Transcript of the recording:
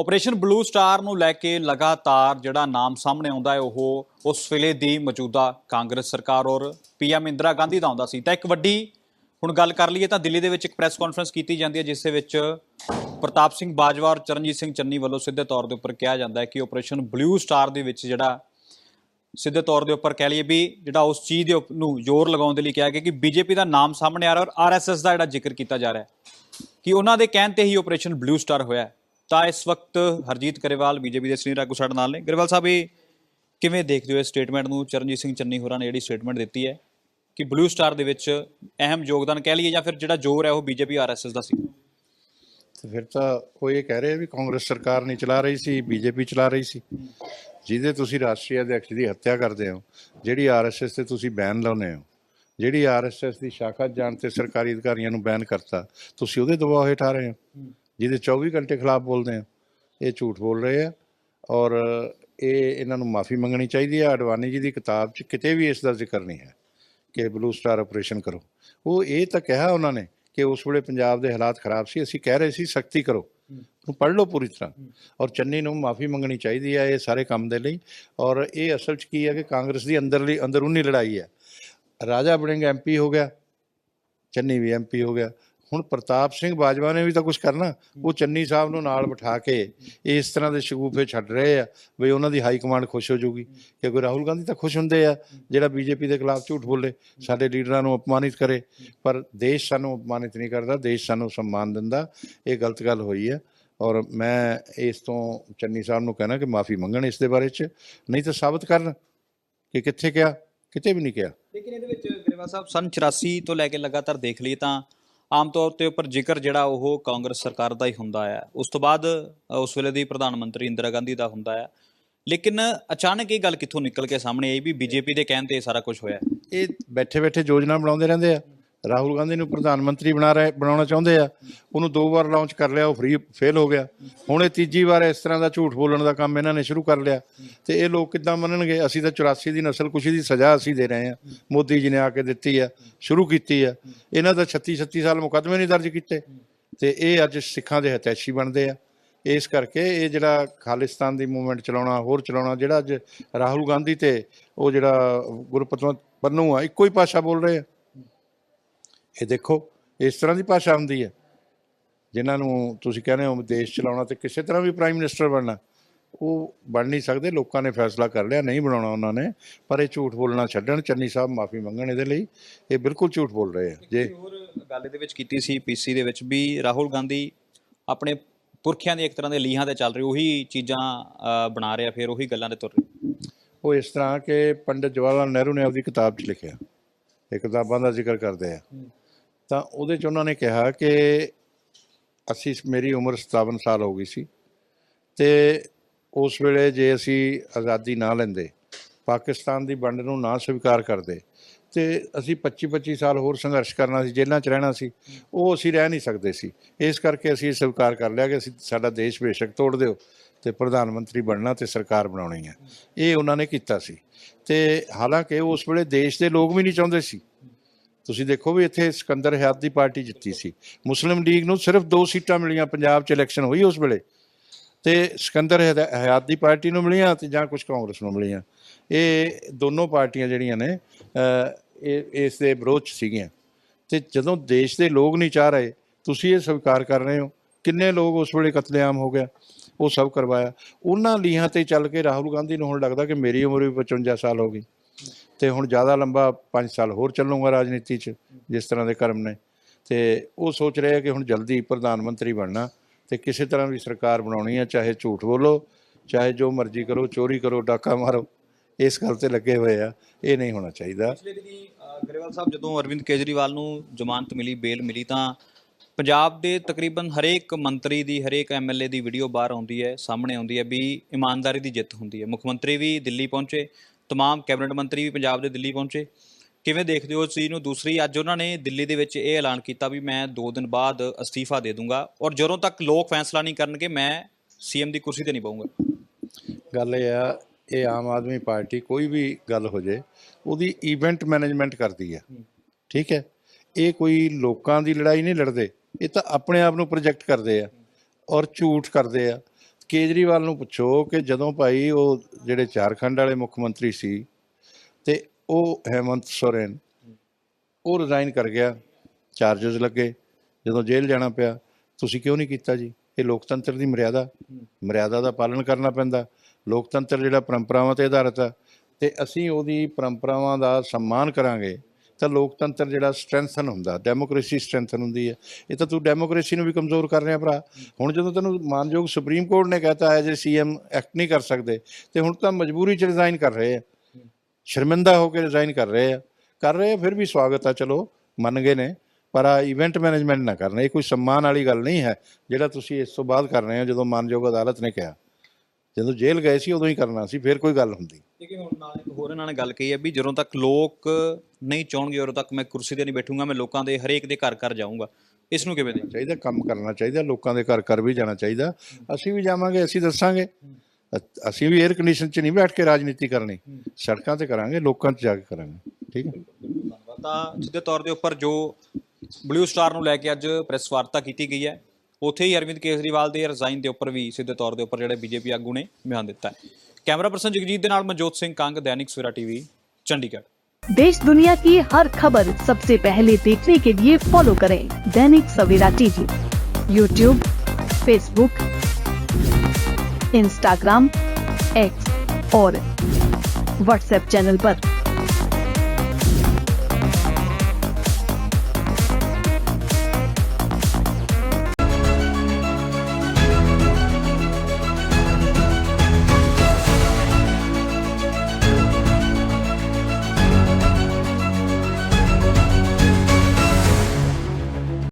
Operation blue star ਨੂੰ ਲੈ ਕੇ ਲਗਾਤਾਰ ਜਿਹੜਾ ਨਾਮ ਸਾਹਮਣੇ ਆਉਂਦਾ ਹੈ, ਉਹ ਉਸ ਵੇਲੇ ਦੀ ਮੌਜੂਦਾ ਕਾਂਗਰਸ ਸਰਕਾਰ ਔਰ ਪੀਐਮ ਇੰਦਰਾ ਗਾਂਧੀ ਦਾ ਆਉਂਦਾ ਸੀ ਤਾਂ ਇੱਕ ਵੱਡੀ, ਹੁਣ ਗੱਲ ਕਰ ਲਈਏ ਤਾਂ ਦਿੱਲੀ ਦੇ ਵਿੱਚ ਇੱਕ ਪ੍ਰੈਸ ਕਾਨਫਰੰਸ ਕੀਤੀ ਜਾਂਦੀ ਹੈ, ਜਿਸ ਦੇ ਵਿੱਚ ਪ੍ਰਤਾਪ ਸਿੰਘ ਬਾਜਵਾ ਔਰ ਚਰਨਜੀਤ ਸਿੰਘ ਚੰਨੀ ਵੱਲੋਂ ਸਿੱਧੇ ਤੌਰ ਦੇ ਉੱਪਰ ਕਿਹਾ ਜਾਂਦਾ ਹੈ ਕਿ ਆਪਰੇਸ਼ਨ ਬਲੂ ਸਟਾਰ ਦੇ ਵਿੱਚ ਜਿਹੜਾ ਸਿੱਧੇ ਤੌਰ ਦੇ ਉੱਪਰ ਕਹਿ ਲਈਏ ਵੀ ਜਿਹੜਾ ਉਸ ਚੀਜ਼ ਦੇ ਉੱਪ- ਨੂੰ ਜ਼ੋਰ ਲਗਾਉਣ ਦੇ ਲਈ ਕਿਹਾ ਗਿਆ ਕਿ ਬੀਜੇਪੀ ਦਾ ਨਾਮ ਸਾਹਮਣੇ ਆ ਰਿਹਾ ਔਰ ਆਰਐਸਐਸ ਦਾ ਜਿਹੜਾ ਜ਼ਿਕਰ ਕੀਤਾ ਜਾ ਰਿਹਾ ਹੈ ਕਿ ਉਹਨਾਂ ਦੇ ਕਹਿਣ ਤੇ ਹੀ ਆਪਰੇਸ਼ਨ ਬਲੂ ਸਟਾਰ ਹੋਇਆ ਹੈ। ਤਾਂ ਇਸ ਵਕਤ ਹਰਜੀਤ ਗਰੇਵਾਲ ਬੀਜੇਪੀ ਦੇ ਸੀਨੀਅਰ ਆਗੂ ਸਾਡੇ ਨਾਲ ਨੇ। ਗਰੇਵਾਲ ਸਾਹਿਬ, ਇਹ ਕਿਵੇਂ ਦੇਖਦੇ ਹੋ ਇਸ ਸਟੇਟਮੈਂਟ ਨੂੰ? ਚਰਨਜੀਤ ਸਿੰਘ ਚੰਨੀ ਹੋਰਾਂ ਨੇ ਜਿਹੜੀ ਸਟੇਟਮੈਂਟ ਦਿੱਤੀ ਹੈ ਕਿ ਬਲੂ ਸਟਾਰ ਦੇ ਵਿੱਚ ਅਹਿਮ ਯੋਗਦਾਨ ਕਹਿ ਲਈਏ ਜਾਂ ਫਿਰ ਜਿਹੜਾ ਜ਼ੋਰ ਹੈ ਉਹ ਬੀਜੇਪੀ ਆਰਐਸਐਸ ਦਾ ਸੀ? ਤੇ ਫਿਰ ਤਾਂ ਉਹ ਇਹ ਕਹਿ ਰਹੇ ਵੀ ਕਾਂਗਰਸ ਸਰਕਾਰ ਨਹੀਂ ਚਲਾ ਰਹੀ ਸੀ, ਬੀਜੇਪੀ ਚਲਾ ਰਹੀ ਸੀ। ਜਿਹਦੇ ਤੁਸੀਂ ਰਾਸ਼ਟਰੀ ਅਧਿਕਸ਼ ਦੀ ਹੱਤਿਆ ਕਰਦੇ ਹੋ, ਜਿਹੜੀ ਆਰਐਸਐਸ ਤੇ ਤੁਸੀਂ ਬੈਨ ਲਾਉਨੇ ਹੋ, ਜਿਹੜੀ ਆਰਐਸਐਸ ਦੀ ਸ਼ਾਖਾ ਜਾਣ ਤੇ ਸਰਕਾਰੀ ਅਧਿਕਾਰੀਆਂ ਨੂੰ ਬੈਨ ਕਰਤਾ, ਤੁਸੀਂ ਉਹਦੇ ਦਬਾਅ ਹੇਠ ਆ ਰਹੇ ਹੋ। ਜਿਹਦੇ 24 ਘੰਟੇ ਖਿਲਾਫ ਬੋਲਦੇ ਹੋ ਇਹ ਝੂਠ ਬੋਲ ਰਹੇ ਆ ਔਰ ਇਹ ਇਹਨਾਂ ਨੂੰ ਮਾਫੀ ਮੰਗਣੀ ਚਾਹੀਦੀ ਹੈ ਅਡਵਾਨੀ ਜੀ ਦੀ ਕਿਤਾਬ 'ਚ ਕਿਤੇ ਵੀ ਇਸ ਦਾ ਜ਼ਿਕਰ ਨਹੀਂ ਹੈ ਕਿ ਬਲੂ ਸਟਾਰ ਆਪਰੇਸ਼ਨ ਕਰੋ। ਉਹ ਇਹ ਤਾਂ ਕਿਹਾ ਉਹਨਾਂ ਨੇ ਕਿ ਉਸ ਵੇਲੇ ਪੰਜਾਬ ਦੇ ਹਾਲਾਤ ਖਰਾਬ ਸੀ, ਅਸੀਂ ਕਹਿ ਰਹੇ ਸੀ ਸਖਤੀ ਕਰੋ। ਨੂੰ ਪੜ੍ਹ ਲਓ ਪੂਰੀ ਤਰ੍ਹਾਂ। ਔਰ ਚੰਨੀ ਨੂੰ ਮਾਫੀ ਮੰਗਣੀ ਚਾਹੀਦੀ ਹੈ ਇਹ ਸਾਰੇ ਕੰਮ ਦੇ ਲਈ। ਔਰ ਇਹ ਅਸਲ 'ਚ ਕੀ ਹੈ ਕਿ ਕਾਂਗਰਸ ਦੀ ਅੰਦਰਲੀ, ਅੰਦਰੂਨੀ ਲੜਾਈ ਹੈ ਰਾਜਾ ਵੜਿੰਗ ਐਮਪੀ ਹੋ ਗਿਆ, ਚੰਨੀ ਵੀ ਐਮਪੀ ਹੋ ਗਿਆ। ਹੁਣ ਪ੍ਰਤਾਪ ਸਿੰਘ ਬਾਜਵਾ ਨੇ ਵੀ ਤਾਂ ਕੁਝ ਕਰਨਾ। ਉਹ ਚੰਨੀ ਸਾਹਿਬ ਨੂੰ ਨਾਲ ਬਿਠਾ ਕੇ ਇਸ ਤਰ੍ਹਾਂ ਦੇ ਸ਼ਗੂਫੇ ਛੱਡ ਰਹੇ ਆ ਵੀ ਉਹਨਾਂ ਦੀ ਹਾਈ ਕਮਾਂਡ ਖੁਸ਼ ਹੋ ਜਾਊਗੀ ਕਿਉਂਕਿ ਰਾਹੁਲ ਗਾਂਧੀ ਤਾਂ ਖੁਸ਼ ਹੁੰਦੇ ਆ, ਜਿਹੜਾ ਬੀਜੇਪੀ ਦੇ ਖਿਲਾਫ ਝੂਠ ਬੋਲੇ, ਸਾਡੇ ਲੀਡਰਾਂ ਨੂੰ ਅਪਮਾਨਿਤ ਕਰੇ। ਪਰ ਦੇਸ਼ ਸਾਨੂੰ ਅਪਮਾਨਿਤ ਨਹੀਂ ਕਰਦਾ, ਦੇਸ਼ ਸਾਨੂੰ ਸਨਮਾਨ ਦਿੰਦਾ। ਇਹ ਗਲਤ ਗੱਲ ਹੋਈ ਹੈ ਔਰ ਮੈਂ ਇਸ ਤੋਂ ਚੰਨੀ ਸਾਹਿਬ ਨੂੰ ਕਹਿਣਾ ਕਿ ਮਾਫੀ ਮੰਗਣ ਇਸ ਦੇ ਬਾਰੇ ਚ। ਨਹੀਂ ਤਾਂ ਸਾਬਤ ਕਰਨ। ਕਿ ਕਿੱਥੇ ਕਿਹਾ? ਕਿਤੇ ਵੀ ਨਹੀਂ ਕਿਹਾ। ਲੇਕਿਨ ਇਹਦੇ ਵਿੱਚ ਗਰੇਵਾਲ ਸਾਹਿਬ, ਸਨ 84 ਤੋਂ ਲੈ ਕੇ ਲਗਾਤਾਰ ਦੇਖ ਲਈਏ ਤਾਂ ਆਮ ਤੌਰ ਤੇ ਉੱਪਰ ਜ਼ਿਕਰ ਜਿਹੜਾ ਉਹ ਕਾਂਗਰਸ ਸਰਕਾਰ ਦਾ ਹੀ ਹੁੰਦਾ ਹੈ। ਉਸ ਤੋਂ ਬਾਅਦ ਉਸ ਵੇਲੇ ਦੀ ਪ੍ਰਧਾਨ ਮੰਤਰੀ ਇੰਦਰਾ ਗਾਂਧੀ ਦਾ ਹੁੰਦਾ ਹੈ। ਲੇਕਿਨ ਅਚਾਨਕ ਇਹ ਗੱਲ ਕਿੱਥੋਂ ਨਿਕਲ ਕੇ ਸਾਹਮਣੇ ਆਈ ਵੀ ਬੀਜੇਪੀ ਦੇ ਕਹਿਣ ਤੇ ਇਹ ਸਾਰਾ ਕੁਝ ਹੋਇਆ ਇਹ ਬੈਠੇ ਬੈਠੇ ਯੋਜਨਾ ਬਣਾਉਂਦੇ ਰਹਿੰਦੇ ਆ। ਰਾਹੁਲ ਗਾਂਧੀ ਨੂੰ ਪ੍ਰਧਾਨ ਮੰਤਰੀ ਬਣਾ ਰਹੇ, ਬਣਾਉਣਾ ਚਾਹੁੰਦੇ ਆ, ਉਹਨੂੰ ਦੋ ਵਾਰ ਲਾਂਚ ਕਰ ਲਿਆ, ਉਹ ਫ੍ਰੀ ਫੇਲ ਹੋ ਗਿਆ। ਹੁਣ ਇਹ ਤੀਜੀ ਵਾਰ ਇਸ ਤਰ੍ਹਾਂ ਦਾ ਝੂਠ ਬੋਲਣ ਦਾ ਕੰਮ ਇਹਨਾਂ ਨੇ ਸ਼ੁਰੂ ਕਰ ਲਿਆ। ਤੇ ਇਹ ਲੋਕ ਕਿੱਦਾਂ ਮੰਨਣਗੇ? ਅਸੀਂ ਤਾਂ 84 ਦੀ ਨਸਲ ਕੁਸ਼ੀ ਦੀ ਸਜ਼ਾ ਅਸੀਂ ਦੇ ਰਹੇ ਆ। ਮੋਦੀ ਜੀ ਨੇ ਆ ਕੇ ਦਿੱਤੀ ਆ, ਸ਼ੁਰੂ ਕੀਤੀ ਆ। ਇਹਨਾਂ ਦਾ 36 36 ਸਾਲ ਮੁਕੱਦਮੇ ਨਹੀਂ ਦਰਜ ਕੀਤੇ। ਤੇ ਇਹ ਅੱਜ ਸਿੱਖਾਂ ਦੇ ਹਤੈਸ਼ੀ ਬਣਦੇ ਆ। ਇਸ ਕਰਕੇ ਇਹ ਜਿਹੜਾ ਖਾਲਿਸਤਾਨ ਦੀ ਮੂਵਮੈਂਟ ਚਲਾਉਣਾ, ਹੋਰ ਚਲਾਉਣਾ, ਜਿਹੜਾ ਅੱਜ ਰਾਹੁਲ ਗਾਂਧੀ ਤੇ ਉਹ ਜਿਹੜਾ ਗੁਰਪਤਵੰਤ ਪੰਨੂ ਆ, ਇੱਕੋ ਹੀ ਭਾਸ਼ਾ ਬੋਲ ਰਹੇ ਆ। ਇਹ ਦੇਖੋ ਇਸ ਤਰ੍ਹਾਂ ਦੀ ਭਾਸ਼ਾ ਹੁੰਦੀ ਹੈ। ਜਿਨ੍ਹਾਂ ਨੂੰ ਤੁਸੀਂ ਕਹਿੰਦੇ ਹੋ ਦੇਸ਼ ਚਲਾਉਣਾ ਤੇ ਕਿਸੇ ਤਰ੍ਹਾਂ ਵੀ ਪ੍ਰਾਈਮ ਮਿਨਿਸਟਰ ਬਣਨਾ ਉਹ ਬਣ ਨਹੀਂ ਸਕਦੇ ਲੋਕਾਂ ਨੇ ਫੈਸਲਾ ਕਰ ਲਿਆ ਨਹੀਂ ਬਣਾਉਣਾ ਉਹਨਾਂ ਨੇ ਪਰ ਇਹ ਝੂਠ ਬੋਲਣਾ ਛੱਡਣ ਚੰਨੀ ਸਾਹਿਬ ਮਾਫੀ ਮੰਗਣ ਇਹਦੇ ਲਈ ਇਹ ਬਿਲਕੁਲ ਝੂਠ ਬੋਲ ਰਹੇ ਆ। ਜੇ ਹੋਰ ਗੱਲ ਇਹਦੇ ਵਿੱਚ ਕੀਤੀ ਸੀ ਪੀਸੀ ਦੇ ਵਿੱਚ ਵੀ ਰਾਹੁਲ ਗਾਂਧੀ ਆਪਣੇ ਪੁਰਖਿਆਂ ਦੀ ਇੱਕ ਤਰ੍ਹਾਂ ਦੇ ਲੀਹਾਂ ਤੇ ਚੱਲ ਰਹੀ ਉਹੀ ਚੀਜ਼ਾਂ ਬਣਾ ਰਿਹਾ ਫਿਰ ਉਹੀ ਗੱਲਾਂ ਤੇ ਤੁਰ ਰਿਹਾ। ਉਹ ਇਸ ਤਰ੍ਹਾਂ ਕਿ ਪੰਡਿਤ ਜਵਾਹਰ ਲਾਲ ਨਹਿਰੂ ਨੇ ਆਪਣੀ ਕਿਤਾਬ 'ਚ ਲਿਖਿਆ ਇਹ ਕਿਤਾਬਾਂ ਦਾ ਜ਼ਿਕਰ ਕਰਦੇ ਆ। ਤਾਂ ਉਹਦੇ 'ਚ ਉਹਨਾਂ ਨੇ ਕਿਹਾ ਕਿ ਅਸੀਂ ਮੇਰੀ ਉਮਰ 57 ਸਾਲ ਹੋ ਗਈ ਸੀ ਤੇ ਉਸ ਵੇਲੇ ਜੇ ਅਸੀਂ ਆਜ਼ਾਦੀ ਨਾ ਲੈਂਦੇ, ਪਾਕਿਸਤਾਨ ਦੀ ਵੰਡ ਨੂੰ ਨਾ ਸਵੀਕਾਰ ਕਰਦੇ ਤੇ ਅਸੀਂ 25 25 ਸਾਲ ਹੋਰ ਸੰਘਰਸ਼ ਕਰਨਾ ਸੀ, ਜੇਲ੍ਹਾਂ 'ਚ ਰਹਿਣਾ ਸੀ, ਉਹ ਅਸੀਂ ਰਹਿ ਨਹੀਂ ਸਕਦੇ ਸੀ। ਇਸ ਕਰਕੇ ਅਸੀਂ ਇਹ ਸਵੀਕਾਰ ਕਰ ਲਿਆ ਕਿ ਅਸੀਂ ਸਾਡਾ ਦੇਸ਼ ਬੇਸ਼ੱਕ ਤੋੜ ਦਿਓ ਤੇ ਪ੍ਰਧਾਨ ਮੰਤਰੀ ਬਣਨਾ ਤੇ ਸਰਕਾਰ ਬਣਾਉਣੀ ਹੈ। ਇਹ ਉਹਨਾਂ ਨੇ ਕੀਤਾ ਸੀ ਤੇ ਹਾਲਾਂਕਿ ਉਸ ਵੇਲੇ ਦੇਸ਼ ਦੇ ਲੋਕ ਵੀ ਨਹੀਂ ਚਾਹੁੰਦੇ ਸੀ। ਤੁਸੀਂ ਦੇਖੋ ਵੀ ਇੱਥੇ ਸਿਕੰਦਰ ਹਯਾਤ ਦੀ ਪਾਰਟੀ ਜਿੱਤੀ ਸੀ। ਮੁਸਲਿਮ ਲੀਗ ਨੂੰ ਸਿਰਫ ਦੋ ਸੀਟਾਂ ਮਿਲੀਆਂ, ਪੰਜਾਬ 'ਚ ਇਲੈਕਸ਼ਨ ਹੋਈ ਉਸ ਵੇਲੇ। ਤੇ ਸਿਕੰਦਰ ਹਯਾਤ ਦੀ ਪਾਰਟੀ ਨੂੰ ਮਿਲੀਆਂ ਤੇ ਜਾਂ ਕੁਝ ਕਾਂਗਰਸ ਨੂੰ ਮਿਲੀਆਂ। ਇਹ ਦੋਨੋਂ ਪਾਰਟੀਆਂ ਜਿਹੜੀਆਂ ਨੇ ਇਹ, ਇਸ ਦੇ ਵਿਰੋਧ 'ਚ ਸੀਗੀਆਂ। ਤੇ ਜਦੋਂ ਦੇਸ਼ ਦੇ ਲੋਕ ਨਹੀਂ ਚਾਹ ਰਹੇ, ਤੁਸੀਂ ਇਹ ਸਵੀਕਾਰ ਕਰ ਰਹੇ ਹੋ। ਕਿੰਨੇ ਲੋਕ ਉਸ ਵੇਲੇ ਕਤਲੇਆਮ ਹੋ ਗਿਆ? ਉਹ ਸਭ ਕਰਵਾਇਆ। ਉਹਨਾਂ ਲੀਹਾਂ ਤੇ ਚੱਲ ਕੇ ਰਾਹੁਲ ਗਾਂਧੀ ਨੂੰ ਹੁਣ ਲੱਗਦਾ ਕਿ ਮੇਰੀ ਉਮਰ ਵੀ 55 ਸਾਲ ਹੋ ਗਈ। ਤੇ ਹੁਣ ਜ਼ਿਆਦਾ ਲੰਬਾ 5 ਸਾਲ ਹੋਰ ਚੱਲੂਗਾ ਰਾਜਨੀਤੀ 'ਚ, ਜਿਸ ਤਰ੍ਹਾਂ ਦੇ ਕਰਮ ਨੇ। ਤੇ ਉਹ ਸੋਚ ਰਹੇ ਆ ਕਿ ਹੁਣ ਜਲਦੀ ਪ੍ਰਧਾਨ ਮੰਤਰੀ ਬਣਨਾ ਤੇ ਕਿਸੇ ਤਰ੍ਹਾਂ ਵੀ ਸਰਕਾਰ ਬਣਾਉਣੀ ਹੈ ਚਾਹੇ ਝੂਠ ਬੋਲੋ, ਚਾਹੇ ਜੋ ਮਰਜ਼ੀ ਕਰੋ, ਚੋਰੀ ਕਰੋ, ਡਾਕਾ ਮਾਰੋ, ਇਸ ਗੱਲ ਤੇ ਲੱਗੇ ਹੋਏ ਆ। ਇਹ ਨਹੀਂ ਹੋਣਾ ਚਾਹੀਦਾ। ਪਿਛਲੇ ਦਿਨੀ ਗਰੇਵਾਲ ਸਾਹਿਬ, ਜਦੋਂ ਅਰਵਿੰਦ ਕੇਜਰੀਵਾਲ ਨੂੰ ਜ਼ਮਾਨਤ ਮਿਲੀ, ਬੇਲ ਮਿਲੀ, ਤਾਂ ਪੰਜਾਬ ਦੇ ਤਕਰੀਬਨ ਹਰੇਕ ਮੰਤਰੀ ਦੀ, ਹਰੇਕ ਐਮਐਲਏ ਦੀ ਵੀਡੀਓ ਬਾਹਰ ਆਉਂਦੀ ਹੈ, ਸਾਹਮਣੇ ਆਉਂਦੀ ਹੈ ਵੀ ਇਮਾਨਦਾਰੀ ਦੀ ਜਿੱਤ ਹੁੰਦੀ ਹੈ। ਮੁੱਖ ਮੰਤਰੀ ਵੀ ਦਿੱਲੀ ਪਹੁੰਚੇ तमाम ਕੈਬਨਿਟ ਮੰਤਰੀ ਵੀ ਪੰਜਾਬ ਦੇ ਦਿੱਲੀ ਪਹੁੰਚੇ ਕਿਵੇਂ ਦੇਖਦੇ ਹੋ ਇਸ ਚੀਜ਼ ਨੂੰ ਦੂਸਰੀ ਅੱਜ ਉਹਨਾਂ ਨੇ ਦਿੱਲੀ ਦੇ ਵਿੱਚ ਇਹ ਐਲਾਨ ਕੀਤਾ ਵੀ ਮੈਂ 2 ਦਿਨ ਬਾਅਦ ਅਸਤੀਫਾ ਦੇ ਦੂੰਗਾ ਔਰ ਜਦੋਂ ਤੱਕ ਲੋਕ ਫੈਸਲਾ ਨਹੀਂ ਕਰਨਗੇ ਮੈਂ ਸੀਐਮ ਦੀ ਕੁਰਸੀ ਤੇ ਨਹੀਂ ਪਾਉਂਗਾ ਗੱਲ ਇਹ ਆ ਇਹ ਆਮ ਆਦਮੀ ਪਾਰਟੀ ਕੋਈ ਵੀ ਗੱਲ ਹੋ ਜੇ ਉਹਦੀ ਇਵੈਂਟ ਮੈਨੇਜਮੈਂਟ ਕਰਦੀ ਹੈ ਠੀਕ ਹੈ ਇਹ ਕੋਈ ਲੋਕਾਂ ਦੀ ਲੜਾਈ ਨਹੀਂ ਲੜਦੇ ਇਹ ਤਾਂ ਆਪਣੇ ਆਪ ਨੂੰ ਪ੍ਰੋਜੈਕਟ ਕਰਦੇ ਆ ਔਰ ਝੂਠ ਕਰਦੇ ਆ ਕੇਜਰੀਵਾਲ ਨੂੰ ਪੁੱਛੋ ਕਿ ਜਦੋਂ ਭਾਈ ਉਹ ਜਿਹੜੇ ਝਾਰਖੰਡ ਵਾਲੇ ਮੁੱਖ ਮੰਤਰੀ ਸੀ ਤੇ ਉਹ ਹੈਮੰਤ ਸੋਰੇਨ, ਉਹ ਰਿਜ਼ਾਈਨ ਕਰ ਗਿਆ ਚਾਰजेस ਲੱਗੇ, ਜਦੋਂ ਜੇਲ੍ਹ ਜਾਣਾ ਪਿਆ, ਤੁਸੀਂ ਕਿਉਂ ਨਹੀਂ ਕੀਤਾ ਜੀ? ਇਹ ਲੋਕਤੰਤਰ ਦੀ ਮਰਿਆਦਾ ਮਰਿਆਦਾ ਦਾ ਪਾਲਣ ਕਰਨਾ ਪੈਂਦਾ, ਲੋਕਤੰਤਰ ਜਿਹੜਾ ਪਰੰਪਰਾਵਾਂ ਤੇ ਆਧਾਰਿਤ ਆ, ਤੇ ਅਸੀਂ ਉਹਦੀ ਪਰੰਪਰਾਵਾਂ ਦਾ ਸਨਮਾਨ ਕਰਾਂਗੇ ਤਾਂ ਲੋਕਤੰਤਰ ਜਿਹੜਾ ਸਟਰੈਂਥਨ ਹੁੰਦਾ ਡੈਮੋਕ੍ਰੇਸੀ ਸਟਰੈਂਥਨ ਹੁੰਦੀ ਹੈ। ਇਹ ਤਾਂ ਤੂੰ ਡੈਮੋਕ੍ਰੇਸੀ ਨੂੰ ਵੀ ਕਮਜ਼ੋਰ ਕਰ ਰਿਹਾ ਭਰਾ। ਹੁਣ ਜਦੋਂ ਤੈਨੂੰ ਮਾਨਯੋਗ ਸੁਪਰੀਮ ਕੋਰਟ ਨੇ ਕਹਿਤਾ ਹੈ ਜੇ ਸੀਐਮ ਐਕਟ ਨਹੀਂ ਕਰ ਸਕਦੇ, ਤੇ ਹੁਣ ਤਾਂ ਮਜਬੂਰੀ ਚ ਰਿਜ਼ਾਈਨ ਕਰ ਰਹੇ ਆ। ਸ਼ਰਮਿੰਦਾ ਹੋ ਕੇ ਰਿਜ਼ਾਈਨ ਕਰ ਰਹੇ ਆ। ਕਰ ਰਹੇ ਫਿਰ ਵੀ ਸਵਾਗਤ ਆ, ਚਲੋ, ਮੰਨ ਗਏ ਨੇ। ਪਰ ਆ ਇਵੈਂਟ ਮੈਨੇਜਮੈਂਟ ਨਾ ਕਰਨਾ, ਇਹ ਕੋਈ ਸਨਮਾਨ ਵਾਲੀ ਗੱਲ ਨਹੀਂ ਹੈ, ਜਿਹੜਾ ਤੁਸੀਂ ਇਸ ਤੋਂ ਬਾਅਦ ਕਰ ਰਹੇ ਹੋ, ਜਦੋਂ ਮਾਨਯੋਗ ਅਦਾਲਤ ਨੇ ਕਿਹਾ। ਜਦੋਂ ਜੇਲ੍ਹ ਗਏ ਸੀ ਉਦੋਂ ਹੀ ਕਰਨਾ ਸੀ ਫਿਰ ਕੋਈ ਗੱਲ ਹੁੰਦੀ। ਲੇਕਿਨ ਹੁਣ ਨਾਲ ਇੱਕ ਹੋਰ ਇਹਨਾਂ ਨੇ ਗੱਲ ਕਹੀ ਹੈ ਵੀ ਜਦੋਂ ਤੱਕ ਲੋਕ ਨਹੀਂ ਚਾਹਣਗੇ ਉਦੋਂ ਤੱਕ ਮੈਂ ਕੁਰਸੀ ਤੇ ਨਹੀਂ ਬੈਠੂੰਗਾ ਮੈਂ ਲੋਕਾਂ ਦੇ ਹਰੇਕ ਦੇ ਘਰ ਘਰ ਜਾਊਂਗਾ। ਇਸ ਨੂੰ ਕਿਵੇਂ ਦੇ ਚਾਹੀਦਾ ਕੰਮ ਕਰਨਾ ਚਾਹੀਦਾ ਲੋਕਾਂ ਦੇ ਘਰ ਘਰ ਵੀ ਜਾਣਾ ਚਾਹੀਦਾ। ਅਸੀਂ ਵੀ ਜਾਵਾਂਗੇ ਅਸੀਂ ਦੱਸਾਂਗੇ। ਅ- ਅਸੀਂ ਵੀ 에ਅਰ ਕੰਡੀਸ਼ਨ 'ਚ ਨਹੀਂ ਬੈਠ ਕੇ ਰਾਜਨੀਤੀ ਕਰਨੀ। ਸੜਕਾਂ ਤੇ ਕਰਾਂਗੇ ਲੋਕਾਂ 'ਚ ਜਾ ਕੇ ਕਰਾਂਗੇ। ਠੀਕ ਹੈ? ਧੰਨਵਾਦ। ਤਾਂ ਸਿੱਧੇ ਤੌਰ ਦੇ ਉੱਪਰ ਜੋ ਬਲੂ ਸਟਾਰ ਨੂੰ ਲੈ ਕੇ ਅੱਜ ਪ੍ਰੈਸ ਵਾਰਤਾ ਕੀਤੀ ਗਈ ਹੈ ਉੱਥੇ ਹੀ ਅਰਵਿੰਦ ਕੇਜਰੀਵਾਲ ਦੇ ਰਿਜ਼ਾਈਨ ਦੇ ਉੱਪਰ ਵੀ ਸਿੱਧੇ ਤੌਰ ਦੇ ਉੱਪਰ ਜਿਹੜੇ ਬੀਜੇਪੀ ਆਗੂ ਨੇ ਬਿਆਨ ਦਿੱਤਾ ਹੈ ਕੈਮਰਾ ਪਰਸਨ ਜਗਜੀਤ ਦੇ ਨਾਲ ਮਨਜੋਤ ਸਿੰਘ ਕੰਗ ਦੈਨਿਕ ਸਵੇਰਾ ਟੀਵੀ ਚੰਡੀਗੜ੍ਹ देश दुनिया की हर खबर सबसे पहले देखने के लिए फॉलो करें Dainik Savera TV YouTube Facebook Instagram X और व्हाट्सएप चैनल पर।